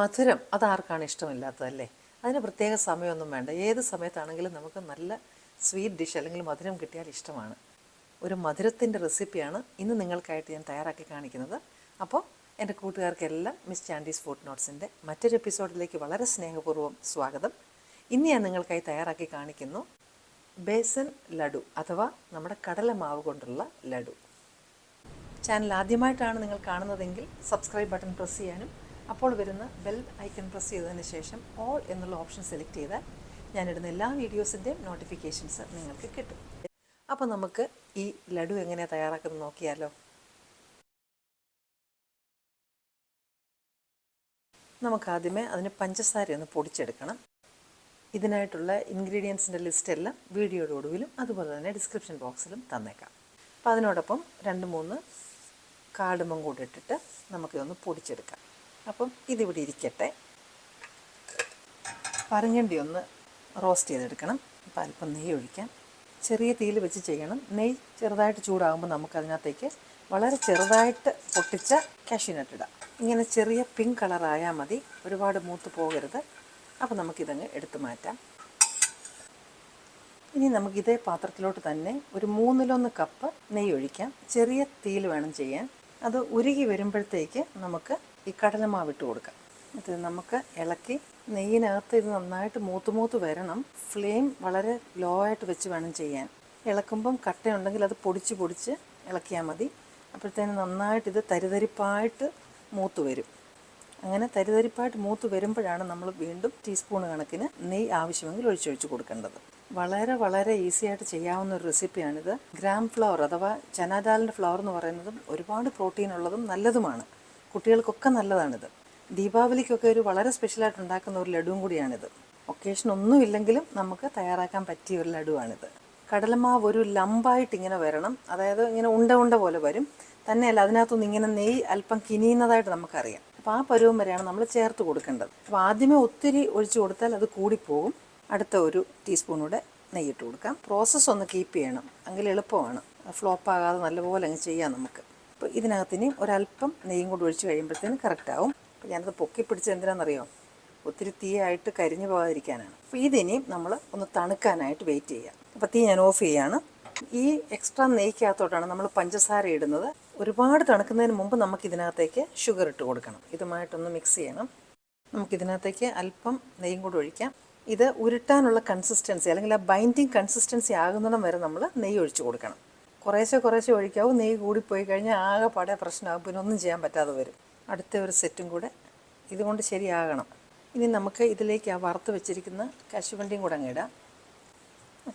മധുരം അതാർക്കാണ് ഇഷ്ടമില്ലാത്തതല്ലേ? അതിന് പ്രത്യേക സമയമൊന്നും വേണ്ട. ഏത് സമയത്താണെങ്കിലും നമുക്ക് നല്ല സ്വീറ്റ് ഡിഷ് അല്ലെങ്കിൽ മധുരം കിട്ടിയാൽ ഇഷ്ടമാണ്. ഒരു മധുരത്തിന്റെ റെസിപ്പിയാണ് ഇന്ന് നിങ്ങൾക്കായിട്ട് ഞാൻ തയ്യാറാക്കി കാണിക്കുന്നത്. അപ്പോൾ എന്റെ കൂട്ടുകാർക്കെല്ലാം മിസ് ചാൻഡീസ് ഫുഡ് നോട്ട്സിന്റെ മറ്റൊരു എപ്പിസോഡിലേക്ക് വളരെ സ്നേഹപൂർവം സ്വാഗതം. ഇന്ന് ഞാൻ നിങ്ങൾക്കായി തയ്യാറാക്കി കാണിക്കുന്നു ബേസൻ ലഡു അഥവാ നമ്മുടെ കടലമാവ് കൊണ്ടുള്ള ലഡു. ചാനൽ ആദ്യമായിട്ടാണ് നിങ്ങൾ കാണുന്നതെങ്കിൽ സബ്സ്ക്രൈബ് ബട്ടൺ പ്രസ് ചെയ്യാനും അപ്പോൾ വരുന്ന ബെൽ ഐക്കൺ പ്രസ് ചെയ്തതിന് ശേഷം ഓൾ എന്നുള്ള ഓപ്ഷൻ സെലക്ട് ചെയ്താൽ ഞാനിടുന്ന എല്ലാ വീഡിയോസിന്റെയും നോട്ടിഫിക്കേഷൻസ് നിങ്ങൾക്ക് കിട്ടും. അപ്പോൾ നമുക്ക് ഈ ലഡു എങ്ങനെയാണ് തയ്യാറാക്കുന്നത് നോക്കിയാലോ. നമുക്കാദ്യമേ അതിന് പഞ്ചസാര ഒന്ന് പൊടിച്ചെടുക്കണം. ഇതിനായിട്ടുള്ള ഇൻഗ്രീഡിയൻസിന്റെ ലിസ്റ്റ് എല്ലാം വീഡിയോയുടെ ഒടുവിലും അതുപോലെ തന്നെ ഡിസ്ക്രിപ്ഷൻ ബോക്സിലും തന്നേക്കാം. അപ്പോൾ അതിനോടൊപ്പം രണ്ട് മൂന്ന് കാടുമ്പം കൂടി ഇട്ടിട്ട് നമുക്കിതൊന്ന് പൊടിച്ചെടുക്കാം. അപ്പം ഇതിവിടെ ഇരിക്കട്ടെ. പറഞ്ഞണ്ടി ഒന്ന് റോസ്റ്റ് ചെയ്തെടുക്കണം. അപ്പോൾ അല്പം നെയ്യ് ഒഴിക്കാം. ചെറിയ തീയിൽ വെച്ച് ചെയ്യണം. നെയ്യ് ചെറുതായിട്ട് ചൂടാകുമ്പോൾ നമുക്കതിനകത്തേക്ക് വളരെ ചെറുതായിട്ട് പൊട്ടിച്ച കാഷ്യൂനട്ട് ഇടാം. ഇങ്ങനെ ചെറിയ പിങ്ക് കളറായാൽ മതി. ഒരുപാട് മൂത്ത് പോകരുത്. അപ്പോൾ നമുക്കിതങ്ങ് എടുത്തു മാറ്റാം. ഇനി നമുക്ക് ഇതേ പാത്രത്തിലോട്ട് തന്നെ ഒരു മൂന്നിലൊന്ന് കപ്പ് നെയ്യ് ഒഴിക്കാം. ചെറിയ തീയിൽ വേണം ചെയ്യാൻ. അത് ഉരുകി വരുമ്പോഴത്തേക്ക് നമുക്ക് ഈ കടലമാവ് ഇട്ട് കൊടുക്കാം ഇത് നമുക്ക് ഇളക്കി നെയ്യിനകത്ത് ഇത് നന്നായിട്ട് മൂത്ത് മൂത്ത് വരണം. ഫ്ലെയിം വളരെ ലോ ആയിട്ട് വെച്ച് വേണം ചെയ്യാൻ. ഇളക്കുമ്പം കട്ടയുണ്ടെങ്കിൽ അത് പൊടിച്ച് പൊടിച്ച് ഇളക്കിയാൽ മതി. അപ്പോഴത്തേന് നന്നായിട്ട് ഇത് തരിതരിപ്പായിട്ട് മൂത്ത് വരും. അങ്ങനെ തരിതരിപ്പായിട്ട് മൂത്ത് വരുമ്പോഴാണ് നമ്മൾ വീണ്ടും ടീസ്പൂൺ കണക്കിന് നെയ്യ് ആവശ്യമെങ്കിൽ ഒഴിച്ചൊഴിച്ച് കൊടുക്കേണ്ടത്. വളരെ വളരെ ഈസി ആയിട്ട് ചെയ്യാവുന്ന ഒരു റെസിപ്പിയാണിത് ഗ്രാം ഫ്ലവർ അഥവാ ചനാദാലിന്റെ ഫ്ലവർ എന്ന് പറയുന്നതും ഒരുപാട് പ്രോട്ടീൻ ഉള്ളതും നല്ലതുമാണ്. കുട്ടികൾക്കൊക്കെ നല്ലതാണിത്. ദീപാവലിക്കൊക്കെ ഒരു വളരെ സ്പെഷ്യലായിട്ട് ഉണ്ടാക്കുന്ന ഒരു ലഡുവും കൂടിയാണിത്. ഒക്കേഷൻ ഒന്നും ഇല്ലെങ്കിലും നമുക്ക് തയ്യാറാക്കാൻ പറ്റിയ ഒരു ലഡുവാണിത്. കടലമാവ് ഒരു ലംബായിട്ട് ഇങ്ങനെ വരണം. അതായത് ഇങ്ങനെ ഉണ്ട ഉണ്ട പോലെ വരും. തന്നെയല്ല അതിനകത്തുനിന്ന് ഇങ്ങനെ നെയ്യ് അല്പം കിനിയുന്നതായിട്ട് നമുക്കറിയാം. അപ്പോൾ ആ പരുവം വരെയാണ് നമ്മൾ ചേർത്ത് കൊടുക്കേണ്ടത്. അപ്പോൾ ആദ്യമേ ഒത്തിരി ഒഴിച്ചു കൊടുത്താൽ അത് കൂടിപ്പോകും. അടുത്ത ഒരു ടീസ്പൂണൂടെ നെയ്യിട്ട് കൊടുക്കാം. പ്രോസസ്സ് ഒന്ന് കീപ്പ് ചെയ്യണം. എങ്കിൽ എളുപ്പമാണ്. ഫ്ലോപ്പ് ആകാതെ നല്ലപോലെ അങ്ങ് ചെയ്യാം നമുക്ക്. ഇതിനകത്തിന് ഒരല്പം നെയ്യും കൂടി ഒഴിച്ച് കഴിയുമ്പോഴത്തേന് കറക്റ്റാവും. അപ്പോൾ ഞാനത് പൊക്കി പിടിച്ച് എന്തിനാണെന്നറിയോ? ഒത്തിരി തീയായിട്ട് കരിഞ്ഞു പോകാതിരിക്കാനാണ്. അപ്പോൾ ഇതിനെയും നമ്മൾ ഒന്ന് തണുക്കാനായിട്ട് വെയിറ്റ് ചെയ്യാം. അപ്പോൾ തീ ഞാൻ ഓഫ് ചെയ്യാണ്. ഈ എക്സ്ട്രാ നെയ്ക്കകത്തോട്ടാണ് നമ്മൾ പഞ്ചസാര ഇടുന്നത്. ഒരുപാട് തണുക്കുന്നതിന് മുമ്പ് നമുക്ക് ഇതിനകത്തേക്ക് ഷുഗർ ഇട്ട് കൊടുക്കണം. ഇതുമായിട്ടൊന്ന് മിക്സ് ചെയ്യണം. നമുക്കിതിനകത്തേക്ക് അല്പം നെയ്യും കൂടി ഒഴിക്കാം. ഇത് ഉരുട്ടാനുള്ള കൺസിസ്റ്റൻസി അല്ലെങ്കിൽ ആ ബൈൻഡിങ് കൺസിസ്റ്റൻസി ആകുന്നിടം വരെ നമ്മൾ നെയ്യ് ഒഴിച്ച് കൊടുക്കണം. കുറേശ്ശെ കുറേശ്ശെ ഒഴിക്കാവും നെയ്യ് കൂടിപ്പോയി കഴിഞ്ഞാൽ ആകെ പാടെ പ്രശ്നമാകും. പിന്നെ ഒന്നും ചെയ്യാൻ പറ്റാതെ വരും. അടുത്ത ഒരു സെറ്റും കൂടെ ഇതുകൊണ്ട് ശരിയാകണം. ഇനി നമുക്ക് ഇതിലേക്ക് ആ വറുത്ത് വെച്ചിരിക്കുന്ന കശുവണ്ടിയും കൂടെ അങ്ങ് ഇടാം.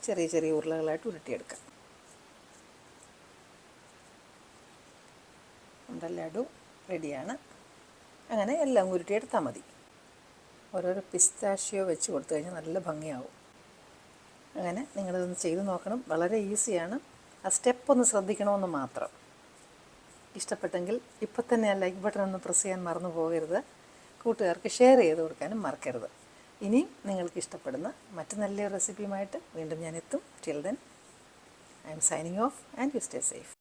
ചെറിയ ചെറിയ ഉരുളകളായിട്ട് ഉരുട്ടിയെടുക്കാം. ലഡു റെഡിയാണ്. അങ്ങനെ എല്ലാം ഉരുട്ടിയെടുത്താൽ മതി. ഓരോരോ പിസ്താഷ്യോ വെച്ച് കൊടുത്തു കഴിഞ്ഞാൽ നല്ല ഭംഗിയാവും. അങ്ങനെ നിങ്ങളിതൊന്ന് ചെയ്ത് നോക്കണം. വളരെ ഈസിയാണ്. ആ സ്റ്റെപ്പ് ഒന്ന് ശ്രദ്ധിക്കണമെന്ന് മാത്രം. ഇഷ്ടപ്പെട്ടെങ്കിൽ ഇപ്പം തന്നെ ആ ലൈക്ക് ബട്ടൺ ഒന്ന് പ്രസ് ചെയ്യാൻ മറന്നു പോകരുത്. കൂട്ടുകാർക്ക് ഷെയർ ചെയ്ത് കൊടുക്കാനും മറക്കരുത്. ഇനിയും നിങ്ങൾക്ക് ഇഷ്ടപ്പെടുന്ന മറ്റു നല്ലൊരു റെസിപ്പിയുമായിട്ട് വീണ്ടും ഞാൻ എത്തും. Till then I am signing off and you stay safe